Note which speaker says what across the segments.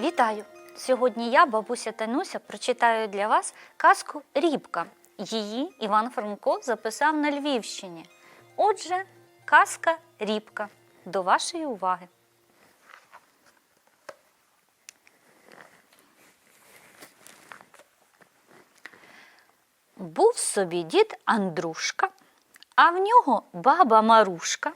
Speaker 1: Вітаю! Сьогодні я, бабуся Тануся, прочитаю для вас казку Рібка. Її Іван Франко записав на Львівщині. Отже, казка Рібка. До вашої уваги. Був собі дід Андрушка, а в нього баба Марушка,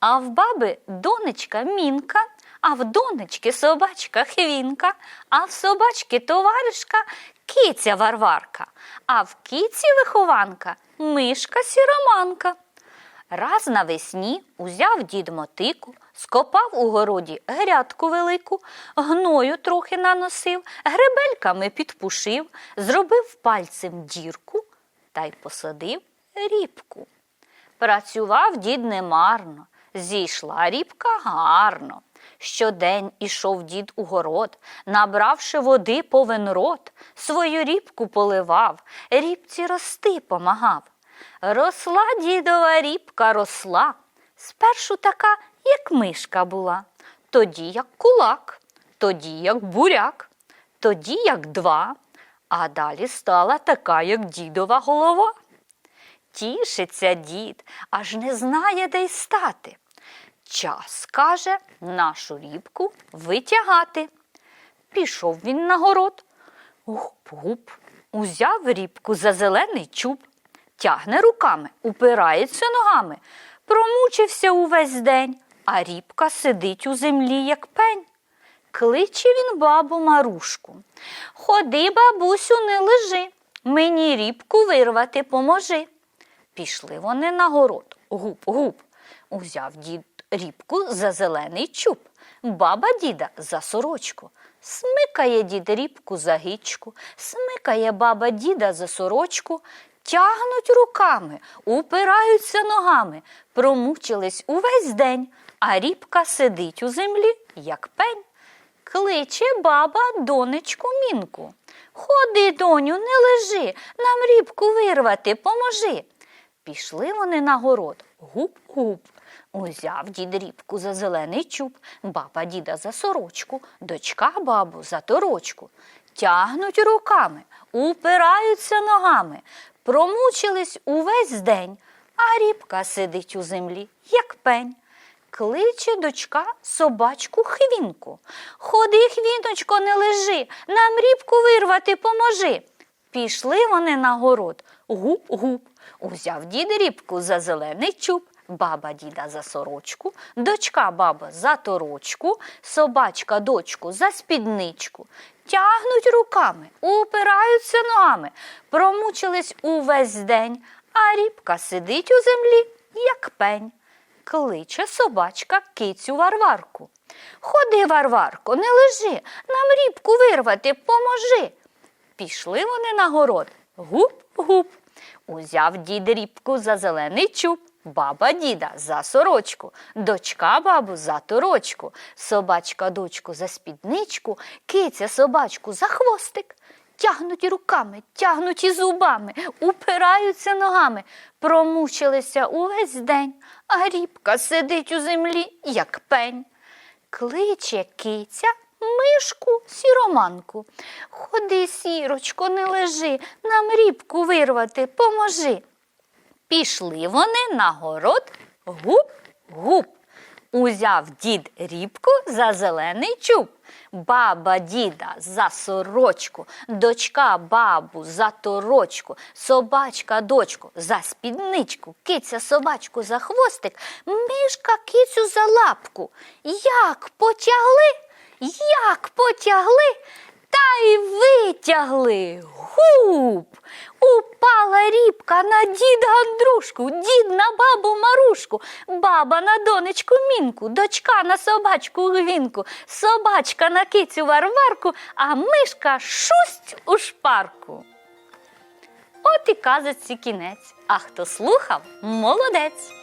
Speaker 1: а в баби донечка Мінка, а в донечки собачка Хвінка, а в собачки товаришка киця Варварка, а в киці вихованка мишка сіроманка. Раз навесні узяв дід мотику, скопав у городі грядку велику, гною трохи наносив, гребельками підпушив, зробив пальцем дірку та й посадив рібку. Працював дід немарно, зійшла рібка гарно. Щодень ішов дід у город, набравши води повен рот, свою рібку поливав, рібці рости помагав. Росла дідова рібка росла, спершу така, як мишка була, тоді як кулак, тоді як буряк, тоді як два, а далі стала така, як дідова голова. Тішиться дід, аж не знає, де й стати. Час, каже, нашу рібку витягати. Пішов він на город. Гуп-гуп, узяв рібку за зелений чуб, тягне руками, упирається ногами, промучився увесь день, а рібка сидить у землі, як пень. Кличе він бабу Марушку. Ходи, бабусю, не лежи, мені рібку вирвати поможи. Пішли вони на город. Гуп-гуп. Узяв дід рібку за зелений чуб, баба діда за сорочку. Смикає дід рібку за гичку, смикає баба діда за сорочку, тягнуть руками, упираються ногами, промучились увесь день, а рібка сидить у землі, як пень. Кличе баба донечку мінку. Ходи, доню, не лежи, нам рібку вирвати, поможи. Пішли вони на город. Гуп-гуп. Узяв дід рібку за зелений чуб, баба діда за сорочку, дочка бабу за торочку. Тягнуть руками, упираються ногами, промучились увесь день, а рібка сидить у землі, як пень. Кличе дочка собачку хвінку. Ходи, хвіночко, не лежи, нам рібку вирвати поможи. Пішли вони на город. Гуп-гуп. Узяв дід рібку за зелений чуб, баба діда за сорочку, дочка баба за торочку, собачка дочку за спідничку. Тягнуть руками, упираються ногами, промучились увесь день, а рібка сидить у землі, як пень. Кличе собачка кицю Варварку. Ходи, Варварко, не лежи, нам рібку вирвати, поможи. Пішли вони на город. Гуп-гуп. Узяв дід рібку за зелений чуб, баба діда за сорочку, дочка бабу за торочку, собачка дочку за спідничку, киця собачку за хвостик. Тягнуть руками, тягнуть і зубами, упираються ногами, промучилися увесь день, а рібка сидить у землі, як пень. Кличе киця мишку сіроманку. Ходи, сірочко, не лежи, нам рібку вирвати, поможи. Пішли вони на город гуп-гуп. Узяв дід рібку за зелений чуб, баба діда за сорочку, дочка бабу за торочку, собачка дочку за спідничку, киця собачку за хвостик, мишка кицю за лапку. Як потягли, як потягли, та й витягли. Гуп! Упала рібка на діда Андрушку, дід на бабу Марушку, баба на донечку Мінку, дочка на собачку Гвінку, собачка на кицю Варварку, а мишка шусть у шпарку. От і казочці кінець. А хто слухав, молодець.